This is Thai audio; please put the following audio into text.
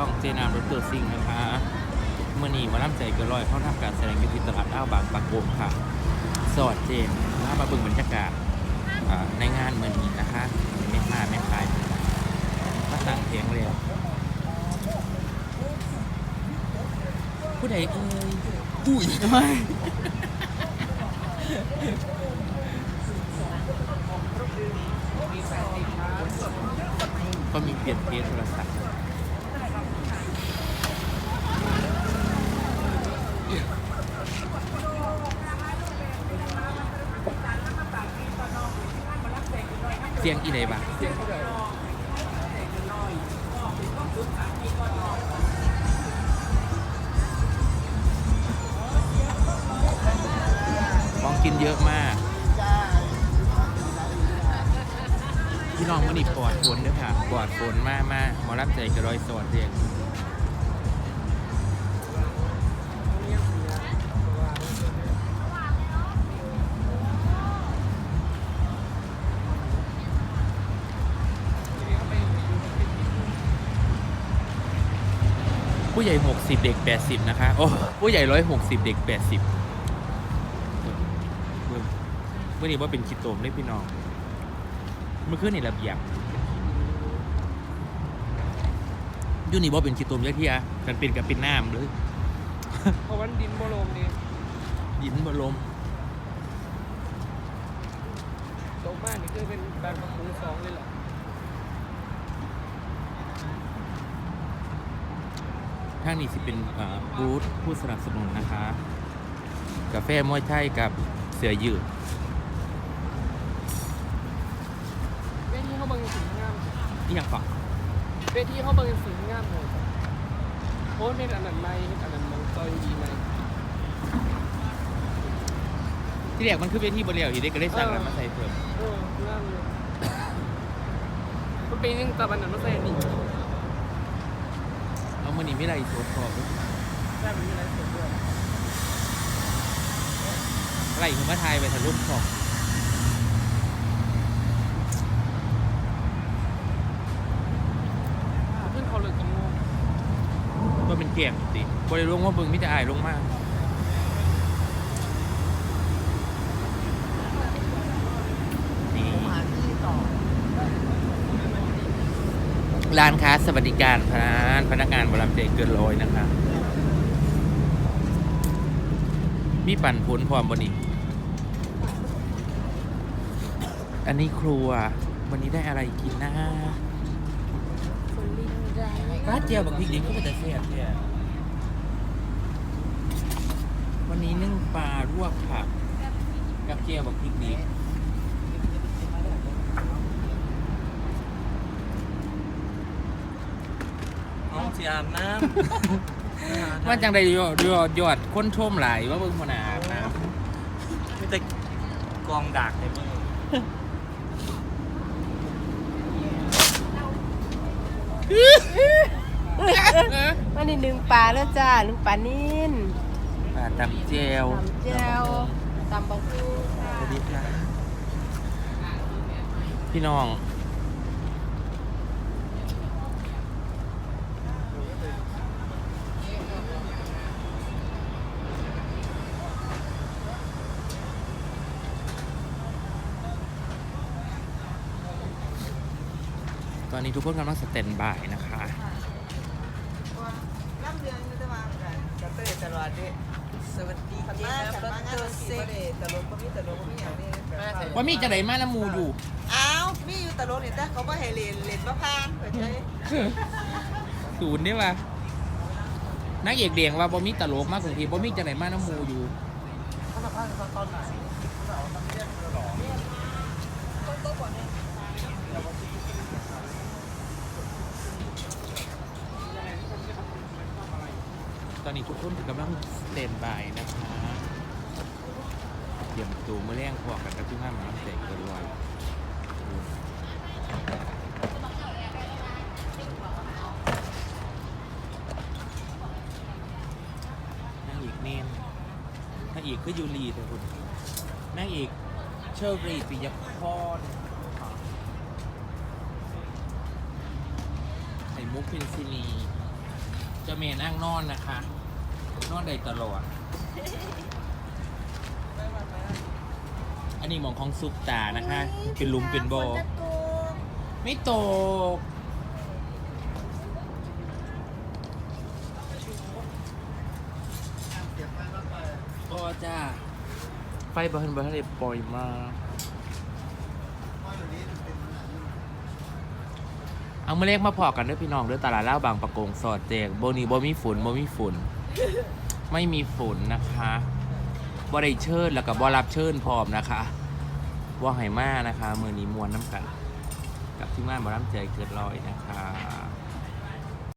ช่องเจนามรถเตอร์ซิงนะคะเมื่อนี้มาล่ำใจเกินร้อยเข้าทำการแสดงอยู่ที่ตลาดอ้าวบางปะกงค่ะสวัสดีเจนมามาบิ่งบรรยากาศในงานเมื่อนี้นะคะแม่ค้าแม่ขายมาสั่งเพลงเลยผู้ใดเอ่ยอุ้ยไม่ก็มีเปลี่ยนเพจโทรศัพท์ สียงอีไหนบ้างของกินเยอะมาก พี่น้องมันนี่ปลอดฝนด้วยค่ะปลอดฝนมากมากหมอรับใจกระรอยสวัสดียง ผู้ใหญ่ 60 เด็ก 80 นะคะ โอ้ ผู้ใหญ่ 160 เด็ก 80เมื่อเมื่อนี้ว่าเป็นคิดโตมเลยพี่น้อง เมื่อคืนนี่ระเบียบอยูนี่ว่าเป็นคิดโตมยักษ์ที่อะกันเป็นกับเป็นน้ำเลยเพราะวันดินโบโลมดียินบลมโตมากนี่คือเป็นการประคุสองเลยเหรอ ทางนี้สิเป็นเอ่อบูธผู้สนับสนุนนะคะ กาแฟมวยไทยกับเสือยืดเวทีเขาเบิ่งสีงามนี่ยังก่อนเวทีเขาเบิ่งสีงามเลยโอ้เน้นอันนั้นไม่เน้นอันนั้นมันซอยดีไหมที่แรกมันคือเวทีบริเวณอยู่ได้ก็ได้สั่งอะไรมาใส่เพิ่มเอองามเลยมันเป็นยังตะวันนั้นมาใส่อันนี้เอา มือนี้ไม่ไรโซดคอใช่มันมีอะไรสวยด้วยไรคือมาทายไปทะลุของขึ้นเขาเลยกังวลว่าเป็นเกียงสิบริลงว่าบึงมิจะอายลงมากนี่ ร้านค้าสวัสดิการพนักพนักงานบริเวณเกินร้อยนะคะ มีปั่นผลพร้อมบนนี้ อันนี้ครัว วันนี้ได้อะไรกินนะร้านเจียวบักพริกดิบก็เป็นแต่เสียบเนี่ยวันนี้นึ่งปลาลวกผักกับเจียวบักพริกดิบ น้องเสียอาบน้ำมันจังได้ยอดยอดยอดคนชมหลายว่าเบิ่งพนาอาบน้มีแต่กองดักในมือำวันนี้หนึ่งปลาแล้วจ้าหนึ่งปลานิ่นปลาตำเจวตำแจ่วตำบักฮูค่ะสวัสดีครับพี่น้อง อนนี้ทุกคนกำลังสแตนบายนะคะน้ำเดือนจะมาจะเตะตลอดดิสวัสดีค่ะขันมางานเซ็กตลกก็มีตลกก็มีอย่างนี้ว่ามีจะไหนมาน้ำมูอยู่อ้าวมีอยู่ตลกเนี่ยแต่เขาไม่ให้เล่นเล่นมะพร้าวเฉยศูนย์นี่ว่ะนักเอกเดียงว่าบ่มีตลกมากกรุงเทพบ่มีจะไหนมาน้ำมูอยู่ตอนนี้ อนนี้ทุกคนกำลังสเตนบายนะคะเตรียมตัวมาแรงพอกันกับทุกงานหมาเสกเกินร้อยนางเอกเนนนางเอกก็ยูรีแต่คุณนางเอกเชอรีปิยพรไข่มุกเพนซิลีจะเมนั่งนอนนะคะ นอนได้ตลอด อันนี้หมองของซุปตานะคะ เป็นหลุมเป็นบ่อไม่ตกก็จ้า ไฟบอลบอลเลยปล่อยมาเอาเมื่อเลขมาพอกันด้วยพี่น้องด้วยตลาดเล่าวบางประกงสอดแจกโบนี่โบมีฝุ่นโบมีฝุ่น ไม่มีฝนนะคะบริเชิญแล้วกับบรับเชิญพร้อมนะคะว่าไห่มานะคะมือนี้มวนน้ำกัน กับที่ม่านบอรับใจเกิดร้อยนะคะ